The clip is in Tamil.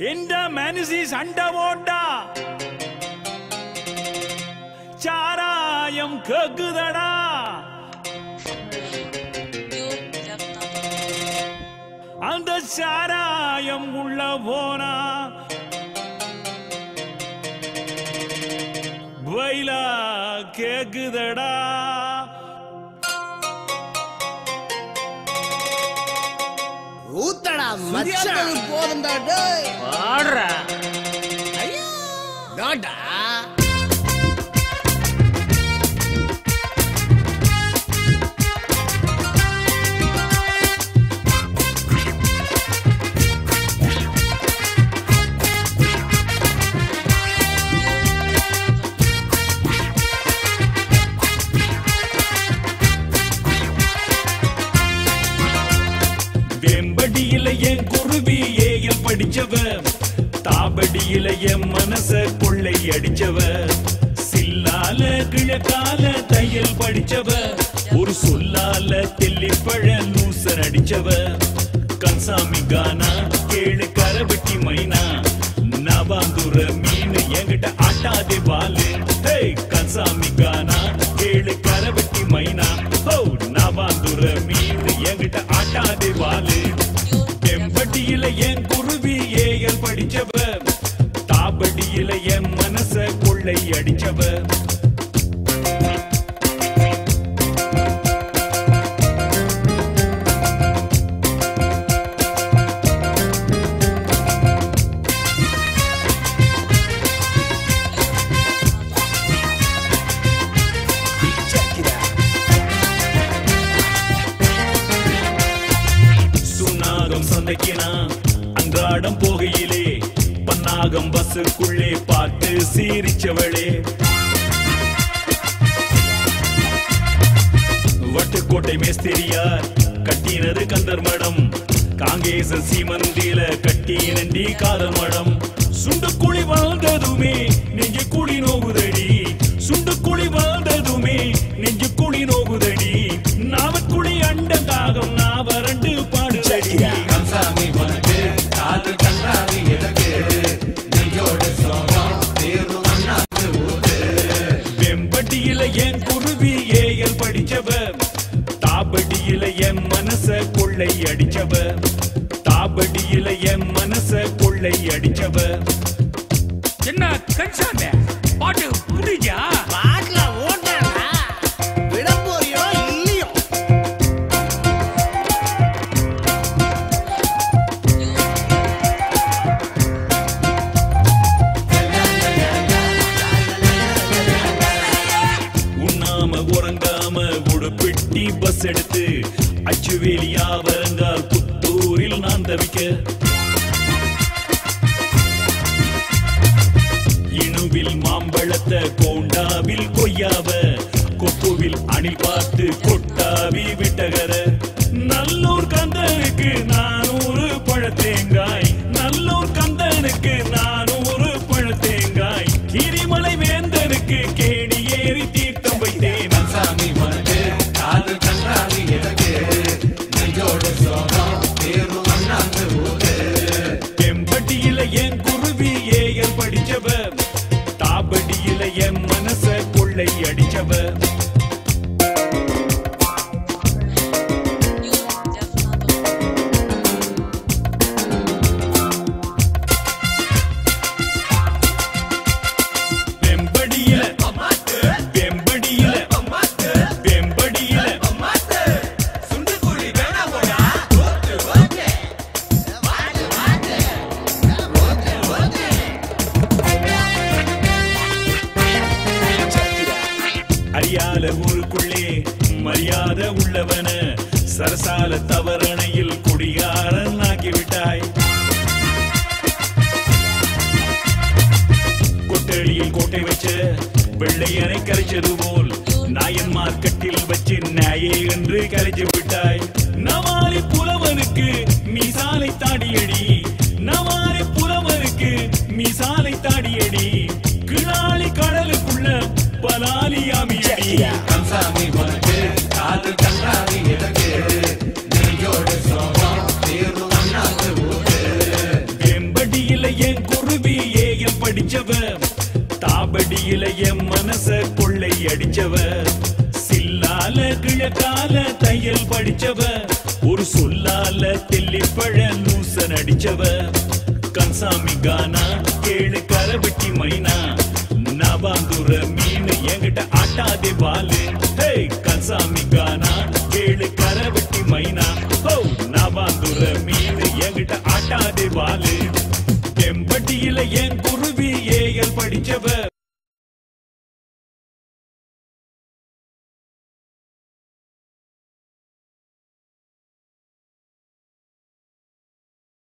எந்த மனசு சண்டை போட்டா சாராயம் கேக்குதடா அந்த சாராயம் உள்ள போனா வயலா கேக்குதடா மச்சான். போதும்டா டேய். பாடுறா ஐயோ. டாடா இளைய மனச கொள்ளை அடிச்சவ சில்லால கிழக்கால தையல் படிச்சவ ஒரு சொல்லால தெல்லிப்பழ லூசர் அடிச்சவ கன்சாமி கானா கேளு கரவெட்டி மைனா. நவாந்துர மீன் என்கிட்ட ஆட்டாதே பாலு. கன்சாமி கானா கேளு கரவெட்டி மைனா. ஹோ நவாந்துர மீன் என்கிட்ட ஆட்டாதே பாலு. என் மனச கொள்ளை அடிச்சவ. சந்தைக்கு நான் அன்றாடம் போகையிலே நாகம் பஸ்ஸுக்குள்ளே பார்த்து சீரிச்சவளே. வட்டுக்கோட்டை மேஸ்திரியார் கட்டினது கந்தர் மடம் காங்கேச சீமந்தில கட்டி நண்டி காதல் மடம். சுண்டுக்குழி வாழ்ந்ததுமே நெஞ்சு குழி நோகுதடி கொள்ளை அடிச்சவ. தாபடியில என் மனச கொள்ளை அடிச்சவ. என்ன கன்சாமி பாட்டு முடிஞ்சா பாட்டுல ஓட்டடா விட போறியோ இல்லையோ? உண்ணாம உறங்காம உடுப்பிட்டி பஸ் எடுத்து அச்சுவேலியா வரங்கால் புத்தூரில் நான் தவிக்க. இணுவில் மாம்பழத்த கோண்டாவில் கொய்யாவ கொப்புவில் அணில் பார்த்து கொட்டாவி விட்டகர. வெம்பட்டியில என் குருவி ஏயல் படிச்சவ தாபடியில என் மனச கொள்ளை அடிச்சவன். அறியாத ஊருக்குள்ளே மரியாதை உள்ளவன சரசால தவறணையில் குடிகாரன் ஆக்கிவிட்டாய் கொட்டடியில் கோட்டை வச்ச வெள்ளையனை கரைச்சது போல் நாயன் மார்க்கெட்டில் வச்சு நாயே என்று கரைச்சு விட்டாய். என் குருவி படிச்சவ தாபடியில என் மனச கொள்ளை அடிச்சவ சில்லால கிழக்கால தையல் படிச்சவ ஒரு சொல்லால தெல்லிப்பழ நூசன் அடிச்சவ கன்சாமி கானா கேளு கரவெட்டி மைனா. நவாந்துர மீன் என்கிட்ட ஆட்டாதே பாலு.